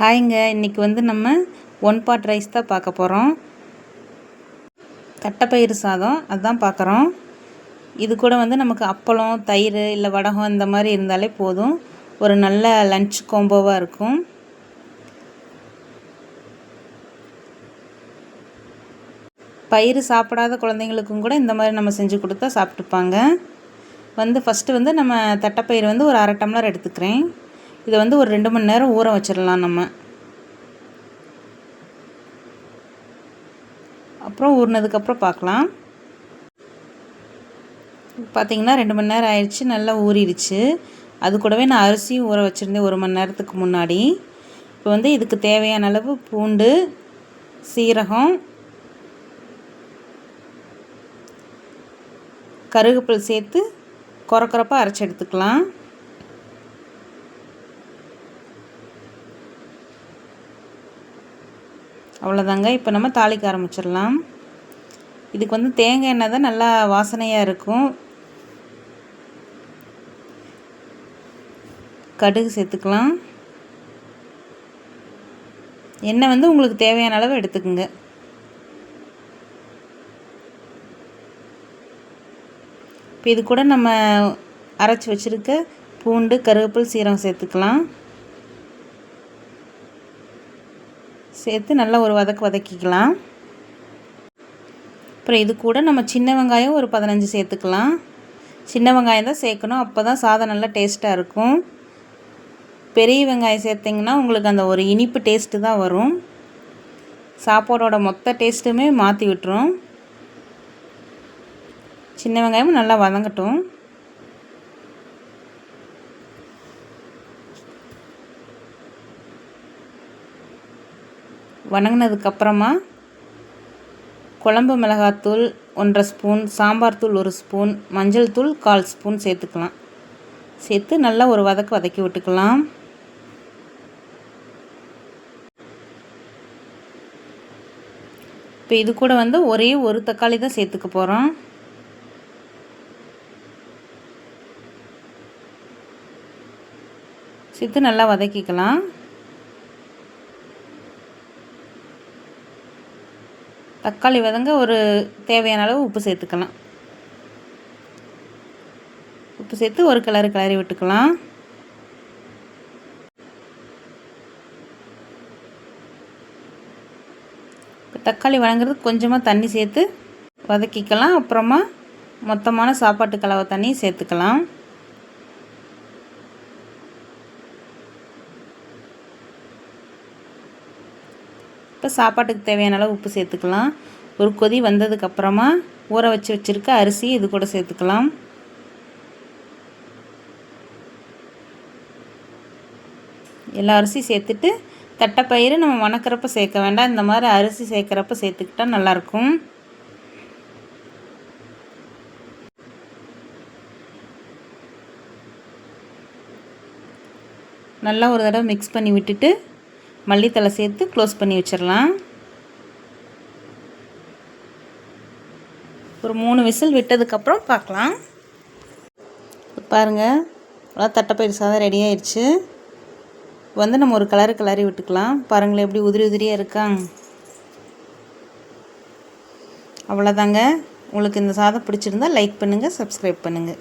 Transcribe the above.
ஹாய்ங்க இன்றைக்கி வந்து நம்ம ஒன் பாட் ரைஸ் தான் பார்க்க போகிறோம் தட்டைப்பயிறு சாதம் அதுதான் பார்க்குறோம். இது கூட வந்து நமக்கு அப்பளம் தயிர் இல்லை வடகம் இந்த மாதிரி இருந்தாலே போதும். ஒரு நல்ல லன்ச் கோம்போவாக இருக்கும். பயிர் சாப்பிடாத குழந்தைங்களுக்கும் கூட இந்த மாதிரி நம்ம செஞ்சு கொடுத்தா சாப்பிட்டுப்பாங்க. வந்து ஃபஸ்ட்டு வந்து நம்ம தட்டைப்பயிறு வந்து ஒரு அரை டம்ளர் எடுத்துக்கிறேன். இதை வந்து ஒரு ரெண்டு மணி நேரம் ஊற வச்சிடலாம் நம்ம. அப்புறம் ஊறினதுக்கப்புறம் பார்க்கலாம் பார்த்திங்கன்னா ரெண்டு மணி நேரம் ஆயிடுச்சு நல்லா ஊறிடுச்சு. அது கூடவே நான் அரிசியும் ஊற வச்சுருந்தேன் ஒரு மணி நேரத்துக்கு முன்னாடி. இப்போ வந்து இதுக்கு தேவையான அளவு பூண்டு சீரகம் கருகப்பில் சேர்த்து குறக்குறப்பாக அரைச்சி எடுத்துக்கலாம். அவ்வளோதாங்க இப்போ நம்ம தாளிக்க ஆரம்பிச்சிடலாம். இதுக்கு வந்து தேங்காய் எண்ணெய் தான் நல்லா வாசனையாக இருக்கும். கடுகு சேர்த்துக்கலாம். எண்ணெய் வந்து உங்களுக்கு தேவையான அளவு எடுத்துக்கோங்க. இப்போ இது கூட நம்ம அரைச்சி வச்சுருக்க பூண்டு கருவேப்பில் சீரகம் சேர்த்துக்கலாம். சேர்த்து நல்லா ஒரு வதக்கு வதக்கிக்கலாம். அப்புறம் இது கூட நம்ம சின்ன வெங்காயம் ஒரு பதினஞ்சு சேர்த்துக்கலாம். சின்ன வெங்காயம் தான் சேர்க்கணும். அப்போ தான் சாதம் நல்லா டேஸ்ட்டாக இருக்கும். பெரிய வெங்காயம் சேர்த்திங்கன்னா உங்களுக்கு அந்த ஒரு இனிப்பு டேஸ்ட்டு தான் வரும். சாப்பாடோட மொத்த டேஸ்ட்டுமே மாற்றி விட்டுரும். சின்ன வெங்காயமும் நல்லா வதங்கட்டும். வணங்கினதுக்கப்புறமா குழம்பு மிளகாத்தூள் ஒன்றரை ஸ்பூன் சாம்பார் தூள் ஒரு ஸ்பூன் மஞ்சள் தூள் கால் ஸ்பூன் சேர்த்துக்கலாம். சேர்த்து நல்லா ஒரு வதக்கு வதக்கி விட்டுக்கலாம். இப்போ இது கூட வந்து ஒரே ஒரு தக்காளி தான் சேர்த்துக்க போகிறோம் சேர்த்து நல்லா வதக்கிக்கலாம். தக்காளி வதங்க ஒரு தேவையான அளவு உப்பு சேர்த்துக்கலாம். உப்பு சேர்த்து ஒரு கிளறு கிளறி விட்டுக்கலாம். இப்போ தக்காளி வணங்குறது கொஞ்சமாக தண்ணி சேர்த்து வதக்கிக்கலாம். அப்புறமா மொத்தமான சாப்பாட்டு கலவை தண்ணி சேர்த்துக்கலாம். இப்போ சாப்பாட்டுக்கு தேவையான அளவு உப்பு சேர்த்துக்கலாம். ஒரு கொதி வந்ததுக்கப்புறமா ஊற வச்சு வச்சுருக்க அரிசி இது கூட சேர்த்துக்கலாம். எல்லா அரிசியும் சேர்த்துட்டு தட்டைப்பயிறு நம்ம வணக்கிறப்ப சேர்க்க வேண்டாம். இந்த மாதிரி அரிசி சேர்க்குறப்ப சேர்த்துக்கிட்டா நல்லாயிருக்கும். நல்லா ஒரு தடவை மிக்ஸ் பண்ணி விட்டுட்டு மல்லித்தலை சேர்த்து க்ளோஸ் பண்ணி வச்சிடலாம் ஒரு மூணு விசில் விட்டதுக்கப்புறம் பார்க்கலாம். பாருங்கள் நல்லா தட்டைப்பயிறு சாதம் ரெடி ஆயிடுச்சு வந்து நம்ம ஒரு கலரு கலரி விட்டுக்கலாம். பாருங்களேன் எப்படி உதிரி உதிரியாக இருக்காங்க அவ்வளோதாங்க உங்களுக்கு இந்த சாதம் பிடிச்சிருந்தா லைக் பண்ணுங்கள் சப்ஸ்கிரைப் பண்ணுங்கள்